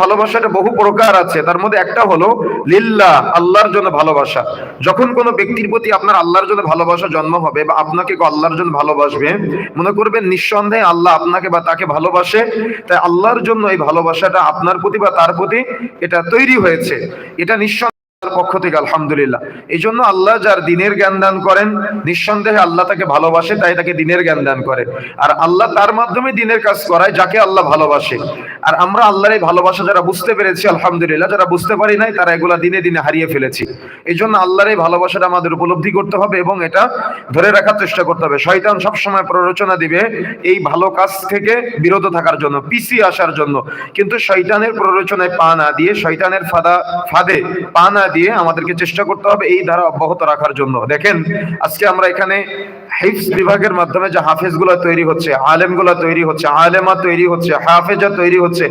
ভালোবাসাটা বহু প্রকার আছে। তার মধ্যে একটা হলো লিল্লা, আল্লাহর জন্য ভালোবাসা। যখন কোনো ব্যক্তির প্রতি আপনার আল্লাহর জন্য ভালোবাসা জন্ম হবে বা আপনাকে আল্লাহর জন্য ভালোবাসবে, মনে করবেন নিঃসন্দেহে আল্লাহ আপনাকে বা তাকে ভালোবাসে, তাই আল্লাহর জন্য এই ভালোবাসাটা আপনার প্রতি বা তার প্রতি এটা তৈরি হয়েছে। এটা নিঃসন্দেহে পক্ষ থেকে, আলহামদুলিল্লাহ। এই জন্য আল্লাহ যার দিনের জ্ঞান দান করেন, নিঃসন্দেহে আল্লাহ তাকে ভালোবাসে, তাই তাকে দিনের জ্ঞান দান করে। আর আল্লাহ তার মাধ্যমে দিনের কাজ করায়, যাকে আল্লাহ ভালোবাসে। আর আমরা আল্লাহর এই ভালোবাসা যারা বুঝতে পেরেছি, আলহামদুলিল্লাহ, যারা বুঝতে পারি নাই, তারা এগুলা দিনে দিনে হারিয়ে ফেলেছি। এই জন্য আল্লাহর এই ভালোবাসাটা আমাদের উপলব্ধি করতে হবে এবং এটা ধরে রাখার চেষ্টা করতে হবে। শয়তান সবসময় প্ররোচনা দিবে এই ভালো কাজ থেকে বিরত থাকার জন্য, পিছিয়ে আসার জন্য। কিন্তু শয়তানের প্ররোচনায় পা না দিয়ে, শয়তানের ফাদা ফাঁদে পা না দিয়ে আমাদেরকে চেষ্টা করতে হবে এই ধারা অব্যাহত রাখার জন্য। দেখেন আজকে আমরা এখানে হিফস বিভাগের মাধ্যমে যে হাফেজগুলা তৈরি হচ্ছে আলেমগুলা তৈরি হচ্ছে, আলেমা তৈরি হচ্ছে, হাফেজা তৈরি হচ্ছে,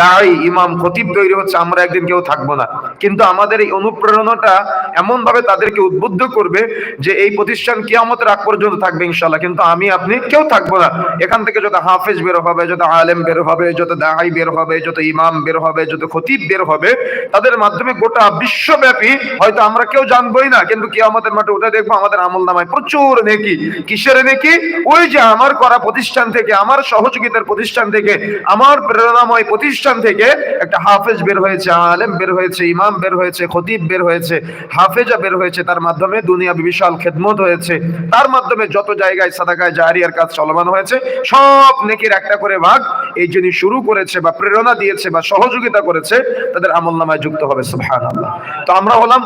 দাড়ি, ইমাম, খতিব তৈরি হচ্ছে, আমরা একদিন কেউ থাকব না। কিন্তু আমাদের এই অনুপ্রেরণাটা এমন ভাবে তাদেরকে উদ্বুদ্ধ করবে যে এই প্রতিষ্ঠান কিয়ামতের আগ পর্যন্ত থাকবে ইনশাল্লাহ কিন্তু আমি, আপনি কেউ থাকব না। এখান থেকে যত হাফেজ বের হবে, যত আলেম বের হবে, যত দাই বের হবে, যত ইমাম বের হবে, যত খতিব বের হবে, তাদের মাধ্যমে গোটা বিশ্বব্যাপী হয়তো আমরা কেউ জানবোই না, কিন্তু কিয়ামতের মাঠে উঠে দেখব আমাদের আমল নামায় প্রচুর নেকি। কিসের নেকি? ওই যে আমার করা প্রতিষ্ঠান থেকে, আমার সহযোগিতার প্রতিষ্ঠান থেকে, আমার প্রেরণাময় প্রতিষ্ঠান থেকে একটা হাফেজ বের হয়েছে, আলেম বের হয়েছে, ইমাম বের হয়েছে, খতিব বের হয়েছে, হাফেজা বের হয়েছে, তার মাধ্যমে দুনিয়া বিশাল খেদমত হয়েছে। তার মাধ্যমে যত জায়গায় সাদাকায় জারিয়ার কাজ চলমান হয়েছে, সব নেকির একটা করে ভাগ এই যিনি শুরু করেছে বা প্রেরণা দিয়েছে বা সহযোগিতা করেছে, তাদের আমল নামায় যুক্ত হবে, সুবহানাল্লাহ। তো আমরা হলাম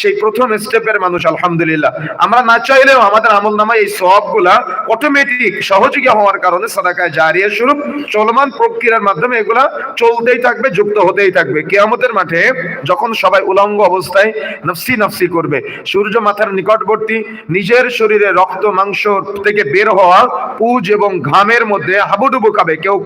সেই প্রথম স্টেপের মানুষ, আলহামদুলিল্লাহ। আমরা না চাইলেও আমাদের আমল নামায় সবগুলা অটোমেটিক সহযোগী হওয়ার কারণে সাদাকায় জারিয়া স্বরূপ চলমান প্রক্রিয়ার মাধ্যমে এগুলা চলতেই থাকবে, যুক্ত হতেই থাকবে। কেয়ামতের মাঠে যখন সবাই উলঙ্গ অবস্থায় নফসি নফসি করবে, সূর্য মাথার নিকটবর্তী নিজের শরীরে রক্ত, মাংস থেকে বের হওয়া, পুজ এবং ঘামের মধ্যে হাবুডুবু খাবে। কেউ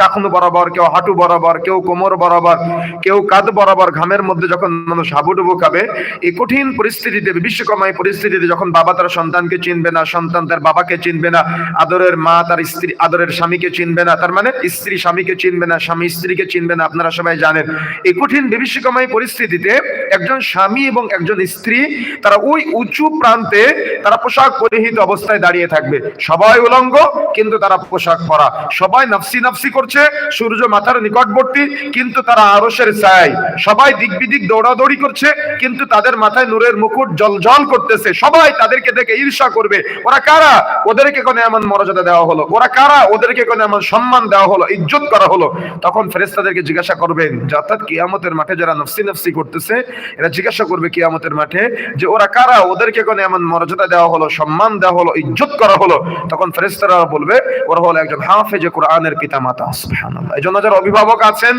টাকুন বরাবর, কেউ হাঁটু বরাবর, কেউ কোমর বরাবর, কেউ কাঁধ বরাবর, ঘামের মধ্যে যখন মানুষ হাবুডুবু খাবে, এই কঠিন পরিস্থিতিতে বিশ্বকময় পরিস্থিতিতে যখন বাবা তার সন্তানকে চিনবে না, সন্তান তার বাবাকে চিনবে না, আদরের মা তার স্ত্রী, আদরের স্বামীকে চিনবে না, তার মানে স্ত্রী স্বামীকে চিনবে না, স্বামী স্ত্রীকে চিনবে না, আপনারা সবাই জানেন। এই কঠিন বিভীষিকাময় পরিস্থিতিতে একজন স্বামী এবং একজন স্ত্রী, তারা ওই উঁচু প্রান্তে তারা পোশাক পরিহিত অবস্থায় দাঁড়িয়ে থাকবে। সবাই উলঙ্গ, কিন্তু তারা পোশাক পরা। সবাই নফসি নফসি করছে। সূর্য মাথার নিকটবর্তী, কিন্তু তারা আরসের চাই সবাই দিক বিদিক দৌড়াদৌড়ি করছে, কিন্তু তাদের মাথায় নূরের মুকুট জল জল করতেছে। সবাই তাদেরকে দেখে ঈর্ষা করবে, ওরা কারা? ওদেরকে কোনো এমন মর্যাদা দেওয়া হলো? ওরা কারা? ওদেরকে কোনো এমন সম্মান দেওয়া হলো? ইজ্জত করা হলো? তখন ফেরেস্তাদেরকে জিজ্ঞাসা করবেন অর্থাৎ কিয়ামতের মাঠে যারা নফসি নফসি করতেছে, এরা জিজ্ঞাসা করবে কিয়ামতের মাঠে যে ওরা কারা? ওদেরকে কোনো এমন মর্যাদা দেওয়া হলো, সম্মান দেওয়া হলো, ইজ্জত করা হলো? তখন ফেরেস্তারা বলবে, ওরা হলো একজন হাফেজে কোরআনের পিতা মাতা এই জন্য যারা অভিভাবক আছেন,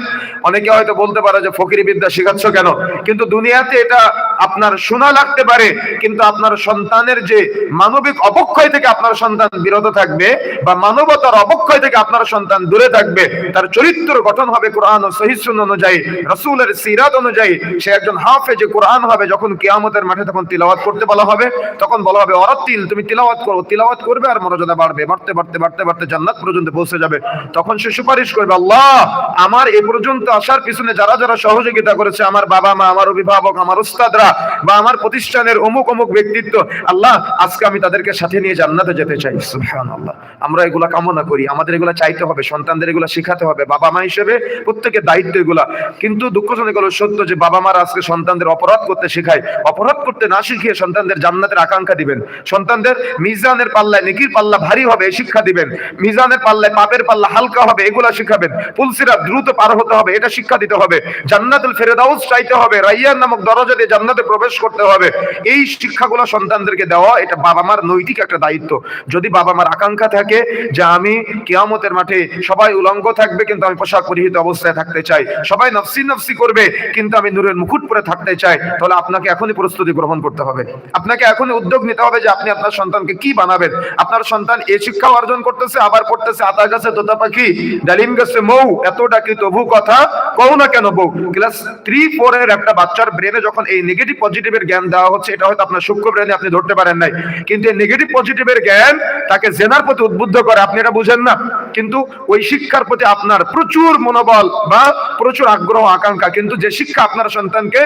অনেকে হয়তো বলতে পারে যে ফকিরি বিদ্যা শেখাচ্ছ কেন? কিন্তু দুনিয়াতে এটা আপনার শোনা লাগতে পারে, কিন্তু আপনার সন্তানের যে মানবিক অবক্ষয় থেকে আপনার সন্তান বিরত থাকবে বা মানবতার অবক্ষয় থেকে আপনার সন্তান দূরে থাকবে, তার চরিত্র গঠন হবে কোরআন ও সহিসুন অনুযায়ী, রসুলের সিরাত অনুযায়ী। সে একজন হাফেজে কোরআন হবে, যখন কিয়ামতের মাঠে তখন তিলাওয়াত করতে বলা হবে, তখন বলা হবে, অরাতিল, তুমি তিলাওয়াত করো, তিলাওয়াত করবে আর মর্যাদা বাড়বে। বাড়তে বাড়তে বাড়তে বাড়তে জান্নাত পর্যন্ত পৌঁছে যাবে। তখন সে সুপারিশ করবে। আল্লাহ, আমার এ পর্যন্ত আসার পিছনে যারা যারা সহযোগিতা করেছে, আমার বাবা মা, আমার অভিভাবক, আমার উস্তাদরা বা আমার প্রতিষ্ঠানের অমুক অমুক ব্যক্তিত্ব, আল্লাহ, আজকে আমি তাদেরকে সাথে নিয়ে জান্নাতে যেতে চাই। সুবহানাল্লাহ। আমরা এগুলা কামনা করি। আমাদের এগুলা চাইতে হবে, সন্তানদের এগুলা শেখাতে হবে, বাবা মা হিসেবে প্রত্যেকের দায়িত্ব এগুলা। কিন্তু দুঃখজনক হলো সত্য যে, বাবা মারা আজকে সন্তানদের অপরাধ করতে শেখায়। অপরাধ করতে না শিখিয়ে সন্তানদের জান্নাতের আকাঙ্ক্ষা দিবেন। সন্তানদের মিজানের পাল্লায় নেকির পাল্লা ভারী হবে শিক্ষা দিবেন। মিজানের পাল্লায় পাপের পাল্লা হালকা হবে এগুলা শিখাবেন। পুলসিরা দ্রুত পার হতে হবে, এটা শিক্ষা দিতে হবে। জান্নাতুল ফেরেদাউস চাইতে হবে, রাইয়ান নামক দরজা দিয়ে জান্নাতে প্রবেশ করতে হবে। এই শিক্ষাগুলো সন্তানদেরকে দেওয়া, এটা বাবা মার নৈতিক একটা দায়িত্ব। যদি বাবা মার আকাঙ্ক্ষা থাকে যে আমি কিয়ামতের মাঠে সবাই উলঙ্গ থাকবে, কিন্তু আমি পোশাক পরিহিত অবস্থায় থাকতে চাই, সবাই নফসি নফসি করবে, কিন্তু আমি নূরের মুকুট পরে থাকতে চাই, তাহলে আপনাকে এখনই প্রস্তুতি গ্রহণ করতে হবে। আপনাকে এখনই উদ্যোগ নিতে হবে যে আপনি আপনার সন্তানকে কি বানাবেন। আপনার সন্তান এই শিক্ষা অর্জন করতেছে, আবার পড়তেছে আতা গাছে তোতা পাখি ডালিম গাছে, মৌ এত ডাকি তবু কথা কও না কেন বউ ক্লাস থ্রি ফোর এর একটা বাচ্চার ব্রেনে যখন এই নেগেটিভ পজিটিভের জ্ঞান দেওয়া হচ্ছে, এটা হয়তো আপনার সূক্ষ্ম ব্রেনে আপনি ধরতে পারেন নাই। কিন্তু এই নেগেটিভ পজিটিভের জ্ঞান তাকে জেনার প্রতি উদ্বুদ্ধ করে, আপনি এটা বুঝেন না। কিন্তু ওই শিক্ষার প্রতি আপনার প্রচুর মনোবল বা প্রচুর আগ্রহ, আকাঙ্ক্ষা। কিন্তু যে শিক্ষা আপনার সন্তানকে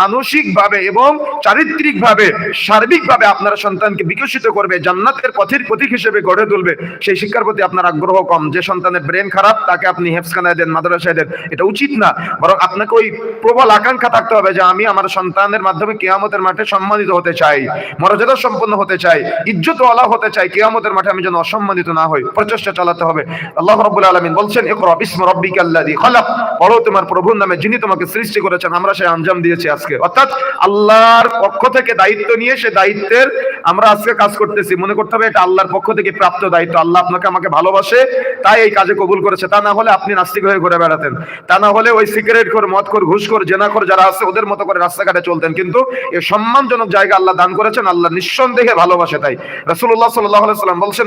মানসিক ভাবে এবং চারিত্রিক ভাবে সার্বিক ভাবে আপনার সন্তানকে বিকশিত করবে, জান্নাতের পথের প্রতীক হিসেবে গড়ে তুলবে, সেই শিক্ষার প্রতি আপনার আগ্রহ কম। যে সন্তানের ব্রেন খারাপ তাকে আপনি হেফসখানায় দেন, মাদ্রাসায় দেন, এটা উচিত না। বরং আপনাকে ওই প্রবল আকাঙ্ক্ষা থাকতে হবে যে আমি আমার সন্তানের মাধ্যমে কেয়ামতের মাঠে সম্মানিত হতে চাই, মর্যাদা সম্পন্ন হতে চাই ইজ্জত আলা হতে চাই, কেয়ামতের মাঠে আমি যেন অসম্মানিত না হই। প্রচেষ্টা চালাতে হবে। আল্লাহ রাব্বুল আলামিন বলছেন, ইকরা বিসমি রাব্বিকাল্লাযী খালাক। পড়ো তোমার প্রভুর নামে যিনি তোমাকে সৃষ্টি করেছেন, আমরা সেই আঞ্জাম দিয়েছি আজকে। অর্থাৎ আল্লাহর পক্ষ থেকে দায়িত্ব নিয়ে সে দায়িত্বের আমরা আজকে কাজ করতেছি। মনে করতে হবে এটা আল্লাহর পক্ষ থেকে প্রাপ্ত দায়িত্ব। আল্লাহ আপনাকে আমাকে ভালোবাসে, তাই এই কাজে কবুল করেছে, তা না হলে আপনি নাস্তিক হয়ে ঘুরে বেড়াতেন। তা না হলে ওই সিগারেট করে মদ করে ঘুষ করে জেনা করে যারা আছে, ওদের মতো করে রাস্তাঘাটে চলতেন। কিন্তু এই সম্মানজনক জায়গা আল্লাহ দান করেছেন, আল্লাহ নিঃসন্দেহে ভালোবাসে তাই। রাসূলুল্লাহ সাল্লাম বলছেন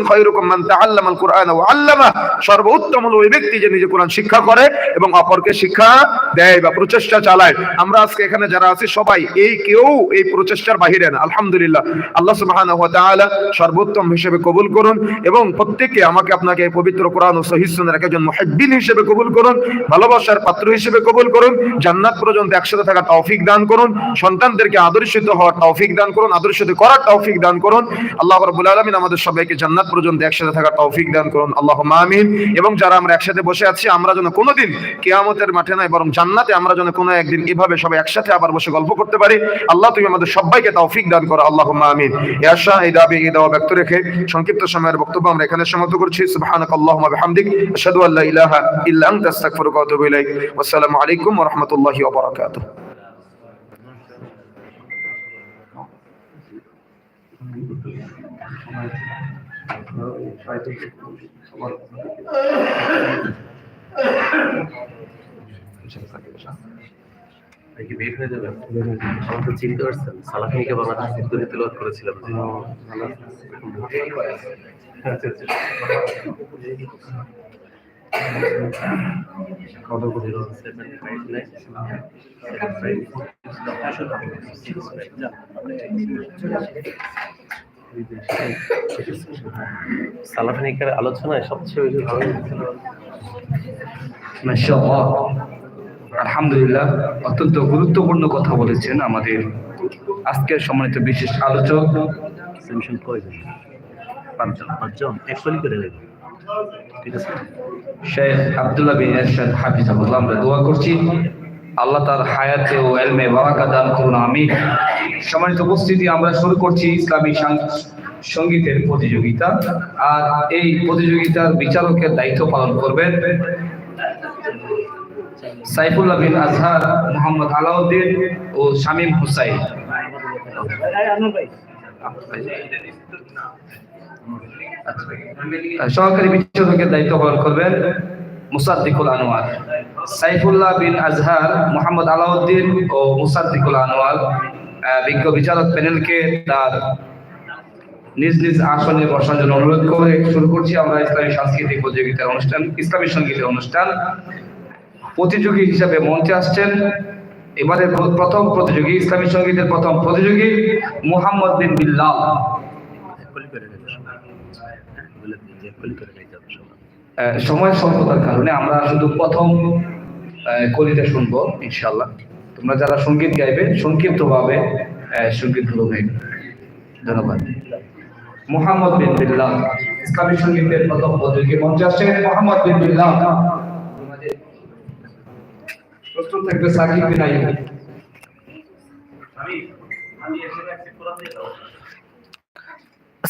আল্লামা। সর্বোত্তম ওই ব্যক্তি যে নিজে কোরআন শিক্ষা করে এবং অপরকে শিক্ষা দেয় বা প্রচেষ্টা চালায়। আমরা আজকে এখানে যারা আছি, সবাই এই কেউ এই প্রচেষ্টার বাহিরে না। আলহামদুলিল্লাহ। আল্লাহ সুবহানাহু তাআলা সর্বোত্তম হিসেবে কবুল করুন এবং প্রত্যেককে আমাকে আপনাকে পবিত্র কোরআন ও সহিহ সুন্নাহর একজন মুহিব্বিন হিসেবে কবুল করুন, ভালোবাসার পাত্র হিসেবে কবুল করুন, জান্নাত পর্যন্ত একসাথে থাকার তৌফিক দান করুন, সন্তানদেরকে আদর্শিত হওয়ার তৌফিক দান করুন, আদর্শিত করার তৌফিক দান করুন। আল্লাহ রাব্বুল আলামিন আমাদের সবাইকে জান্নাত পর্যন্ত একসাথে থাকার তৌফিক দান করুন। আল্লাহুম্মা আমিন। এবং যারা আমরা একসাথে বসে আছি, আমরা যেন কোনোদিন কিয়ামতের মাঠে নয় বরং জান্নাতে আমরা যেন কোনো একদিন এভাবে সবাই একসাথে আবার বসে গল্প করতে পারি, আল্লাহ তুমি আমাদের সবাইকে তৌফিক দান করো। আল্লাহুম্মা আমিন। এই আশা, এই দাবি, এই দাওয়া ব্যক্ত রেখে সংক্ষিপ্ত সময়ের বক্তব্য আমরা এখানে সমাপ্ত করছি। সুবহানাকাল্লাহুম্মা বিহামদিক। আশহাদু আল্লা ইলাহা ইল্লা আনতা আস্তাগফিরুকা ওয়া আতুবু ইলাইক। ওয়াসসালামু আলাইকুম ওয়া রাহমাতুল্লাহি ওয়া বারাকাতুহু। বের হয়ে যাবে? আমার তো চিনতে পারছেন সালাফিনিকে বাংলাদেশ হিন্দুরি তেলাওয়াত করেছিলাম। যে। আচ্ছা, Zero seven five nine seven five six five. সালাফিনিকের আলোচনায় সবচেয়ে বেশি ভালো আলহামদুলিল্লাহ অত্যন্ত গুরুত্বপূর্ণ কথা বলেছেন আমাদের আজকের সম্মানিত বিশেষ আলোচক। পাঁচজন পাঁচজন একচল্লিশ করে শেখ আব্দুল্লাহ বিন এরশাদ হাফিজাহুল্লাহ আমরা দোয়া করছি। আল্লাহ তার হায়াতে ও এলমে বারাকা দান করুন আমি সম্মানিত উপস্থিতি আমরা শুরু করছি ইসলামী সঙ্গীতের প্রতিযোগিতা। আর এই প্রতিযোগিতার বিচারকের দায়িত্ব পালন করবেন সাইফুল্লাহ বিন আজহার মোহাম্মদ আলাউদ্দিন ও শামীম হুসাইন। সহকারী বিচারকের দায়িত্ব পালন করবেন মুসাদ্দিকুল আনোয়ার। সাইফুল্লাহ বিন আজহার, মোহাম্মদ আলাউদ্দিন ও মুসাদ্দিকুল আনোয়ার বিজ্ঞ বিচারক প্যানেলকে তার নিজ নিজ আসনে বসার জন্য অনুরোধ করে শুরু করছি আমরা ইসলামী সাংস্কৃতিক প্রতিযোগিতার অনুষ্ঠান, ইসলামী সঙ্গীতের অনুষ্ঠান। প্রতিযোগী হিসাবে মঞ্চে আসছেন। এবারে প্রথম প্রতিযোগী, ইসলামী সঙ্গীতের প্রথম প্রতিযোগী মুহাম্মদ বিন বিল্লাল। করে দেয় যাবে সময় স্বল্পতার কারণে আমরা শুধু প্রথম কলিটা শুনব ইনশাল্লাহ তোমরা যারা সংগীত গাইবে সংক্ষিপ্তভাবে সঙ্গীতগুলো গাইবে ধন্যবাদ। মোহাম্মদ বিন বিল্লাহ ইসলামী সঙ্গীতের প্রথম প্রতিযোগী মঞ্চে আসছেন মোহাম্মদ বিন বিল্লাহ। প্রস্তুত থাকবে সাকিব বিন আইয়ুব।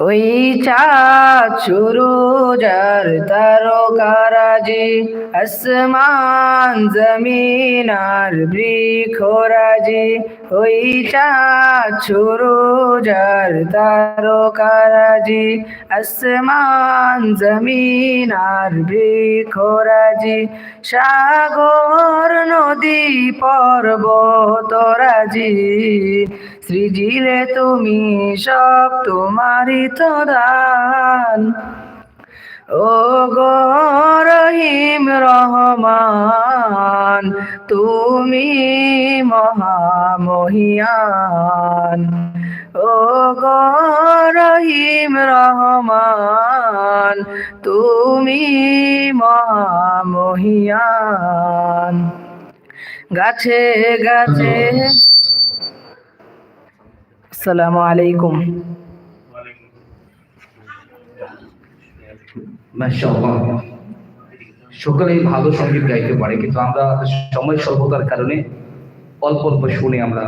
ওই চাঁদ সুরুজার তারকারাজি আসমান জমিন আর বৃক্ষরাজি। ওই চা চাঁদ সুরুজার তারকারাজি আসমান জমিন আর বৃক্ষরাজি। সাগর, নদী পর্বতরাজি সৃজিলে তুমি সব তোমারই তো দান ও গো রহিম রহমান, তুমি মহামহিয়ান। ও গো রহিম রহমান, তুমি মহামহিয়ান। গাছে গাছে আসসালামু আলাইকুম। সকলেই ভালো সংগীত গাইতে পারে কিন্তু আমরা সময় স্বল্পতার কারণে অল্প অল্প শুনে আমরা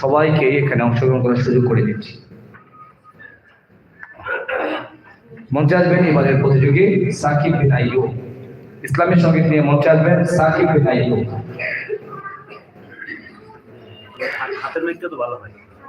সবাইকে এখানে অংশগ্রহণ করার সুযোগ করে দিচ্ছি। মঞ্চে আসবেন এবারের প্রতিযোগী সাকিব বিন আইয়ুব। ইসলামী সংগীত নিয়ে মঞ্চে আসবেন সাকিব বিন আইয়ুব। হাতের মেঘটা তো ভালো হয়।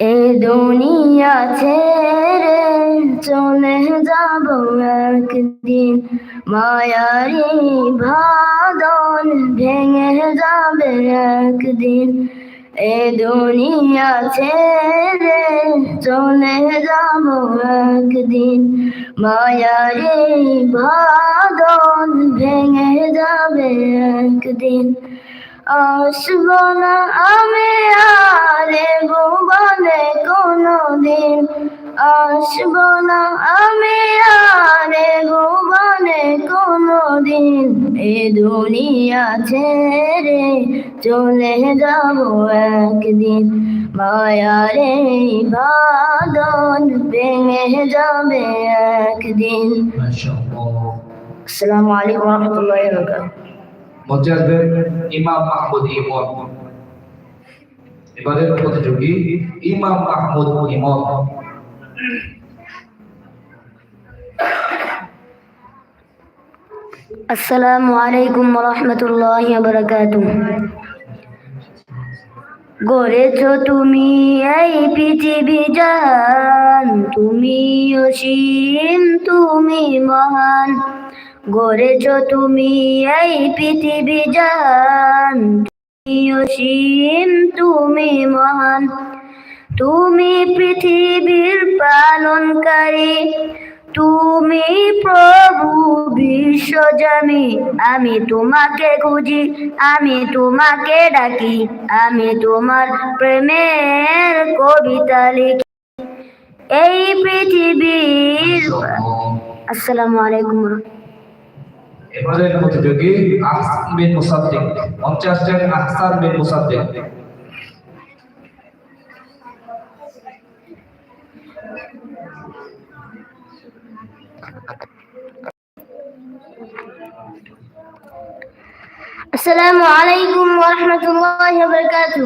এই দুনিয়া ছেড়ে চলে যাব একদিন। মায়ারি ভাদন ভেঙে যাবে একদিন। এ দুনিয়া ছেড়ে চলে যাব একদিন। মায়ারি ভাদন ভেঙে যাবে একদিন। আসব না আমি আরে ভুবনে কোনো দিন আসব না। আমি আরে ভুবনে কোনো দিন এ দুনিয়া ছেড়ে চলে যাব একদিন। মায়ারে বাদন ভেঙে যাবে একদিন। আসসালামু আলাইকুম রহমতুল্লাহ বরকাত মঞ্চে ইমাম মাহমুদ ইমন এবারের প্রতিযোগী ইমাম মাহমুদ ইমন। আসসালামু আলাইকুম রহমতুল্লাহ বরকাত গড়েছ তুমি এই পৃথিবী জান, তুমি অসীম, তুমি মহান। গড়েছ তুমি এই পৃথিবী জান অসীম তুমি মহান। তুমি পৃথিবীর পালনকারী। তুমি প্রভু বিশ্বজামি আমি তোমাকে খুঁজি আমি তোমাকে ডাকি। আমি তোমার প্রেমের কবিতা লিখি। এই পৃথিবীর আসসালামু আলাইকুম। এবারের প্রতিযোগী আহসান বিন মুসাদ্দিক মঞ্চে আসছেন আহসান বিন মুসাদ্দিক। আসসালামু আলাইকুম ওরহমতুল্লাহ বরকাতু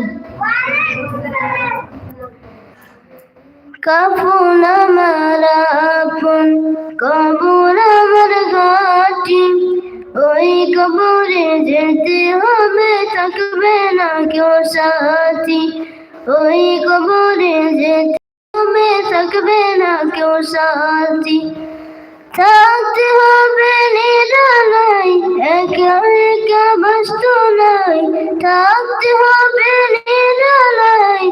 কাফুন আমার আপন কবর আমার কবরে যেতে হবে, থাকবে না কেউ সাথী। ওই কবরে যেতে হবে, থাকবে না কেউ সাথী। থাকতে হবে নিরালাই একা একা বস্তু নাই। থাকতে হবে নিরালাই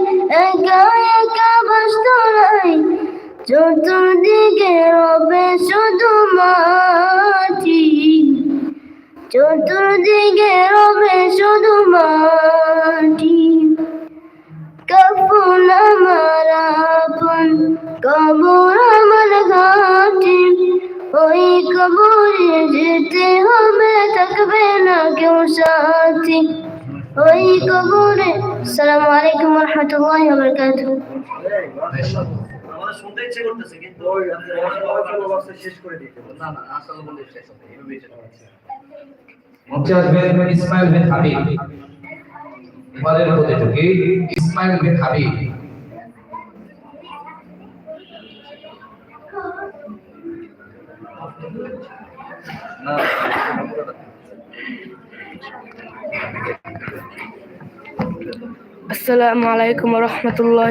একা একা বস্তু নাই। চতুর্দিকে রবে শুধু মাটি। চতুর্দিকে রবে শুধু মাটি। কখন আমার আপন কবর আমার ঘাটে। ওই কবরে যেতে হবে থাকবে না কেউ সাথী। ওই কবরে সালামু আলাইকুম রহমতুল্লাহ বরকাতুহ। আমাদের শুনতে ইচ্ছে করতেছে কিন্তু শেষ করে দিতে না না আসলে শেষ হবে মুমতাজ বিন ইসমাইল বিন হাবিব। ইমালের প্রতিযোগী ইসমাইল বিন হাবিব। السلام عليكم ورحمة الله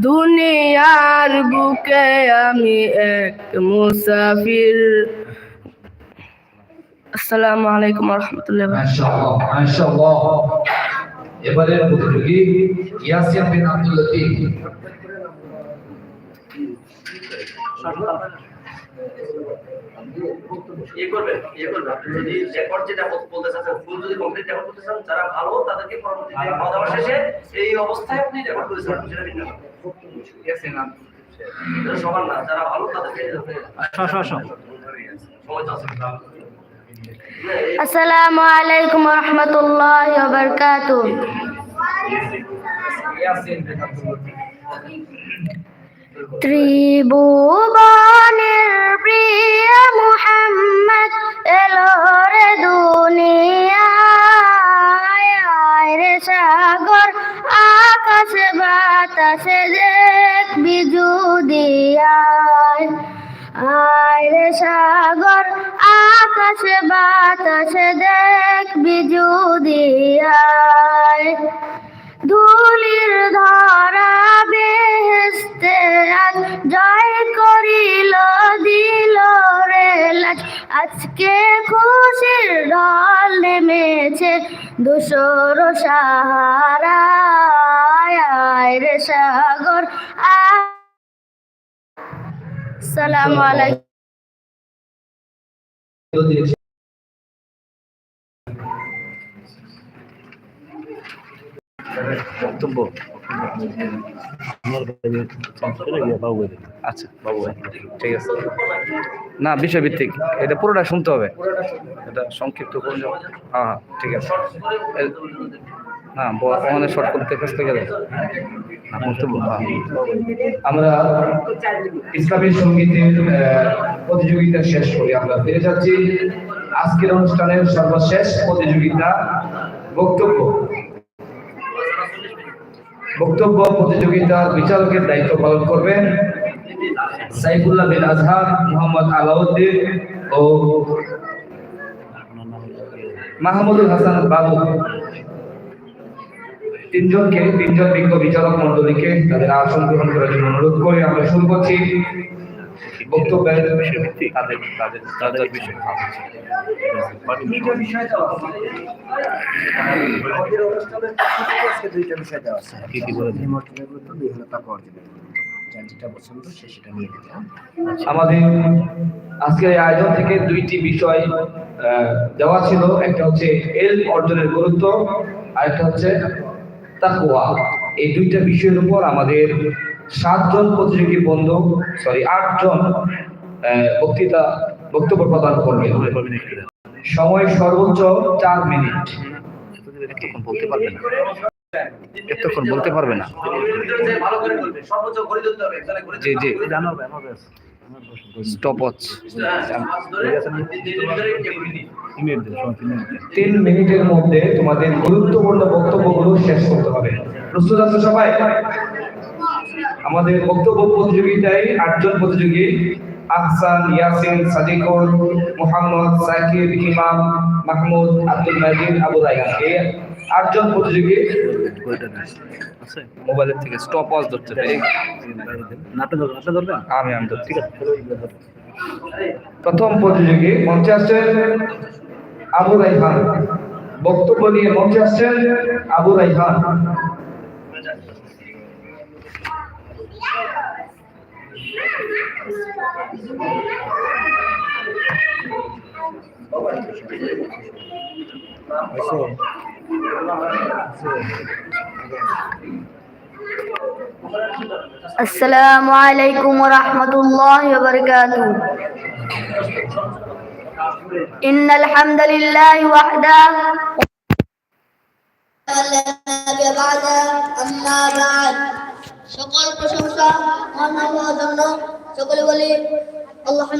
দুনিয়ার বুকে আমি এক মুসাফির। আসসালামু আলাইকুম রহমতুল্লাহ এবারে প্রতিযোগী ইয়াসিন বিন আব্দুল লতিফ। ইয়ে করবেন ইয়ে করবেন। আপনি যদি রেকর্ড যেটা বলতে চাচ্ছেন ফুল যদি কমপ্লিট রেকর্ড করতে চান যারা ভালো তাদেরকে পরবর্তীতে খাওয়া দাওয়া শেষে এই অবস্থায় আপনি রেকর্ড করতে সেটা ভিন্ন এই- আসসালামু আলাইকুম রহমতুল্লাহ বারকাতু। ত্রিভুবনের প্রিয় মুহাম্মদ এলো বাতাসে দেখবি যুদিয়ায় আয় রে সাগর, আকাশে বাতাসে দেখবি যুদিয়ায় ধুলির ধরা বেহেস্তে জয় করিল, দিল রে আজকে খুশির ঢল নেমেছে দুশোর সাহারা। আয় রে সাগর। আসসালামু আলাইকুম। আচ্ছা না এটা পুরোটা শুনতে হবে। এটা সংক্ষিপ্ত করে যাও। হ্যাঁ হ্যাঁ ঠিক আছে। না শর্ট করতে কাছতে গেলে। আমরা ইসলামী সঙ্গীতের প্রতিযোগিতা শেষ করি আমরা। ফিরে যাচ্ছি আজকের অনুষ্ঠানের সর্বশেষ প্রতিযোগিতা বক্তব্য। বক্তব্য প্রতিযোগিতার বিচারকের দায়িত্ব পালন করবেন সাইফুল্লাহ বিন আজহার, মোহাম্মদ আলাউদ্দিন ও মাহমুদুল হাসান বাবু। তিনজনকে তিনজন বিজ্ঞ বিচারক মন্ডলীকে তাদের আসন গ্রহণ করার জন্য অনুরোধ করে আমরা শুরু করছি? আমাদের আজকের আয়োজন থেকে দুইটি বিষয় দেওয়া ছিল। একটা হচ্ছে এল অর্জনের গুরুত্ব আর একটা হচ্ছে তাকওয়া। এই দুইটা বিষয়ের উপর আমাদের সাতজন প্রতিযোগী বন্ধু সরি আটজন বক্তৃতা বক্তব্য প্রদান করবে। সময় সর্বোচ্চ চার মিনিট। বলতে পারবে না এতক্ষণ বলতে পারবে না। জি জি। তোমাদের গুরুত্বপূর্ণ বক্তব্যগুলো শেষ করতে হবে। প্রস্তুত আছো সবাই? আমাদের বক্তব্য প্রতিযোগিতায় আটজন প্রতিযোগী, আহসান, ইয়াসিন সাদিকুল মোহাম্মদ, সাকিব, ইমাম, মাহমুদ, আব্দুল মাজিদ আবু আটজন প্রতিযোগী মোবাইলের থেকে স্টপ ওয়াচ ধরতে হবে আমি আমি ঠিক আছে। প্রথম প্রতিযোগী মঞ্চে আসছেন আবু রাইহান। বক্তব্য নিয়ে মঞ্চে আসছেন আবু রাইহান। السلام عليكم ورحمة الله وبركاته إن الحمد لله وحده بعد أما بعد সকল প্রশংসা মহান আল্লাহর জন্য সকলে বলি আল্লাহ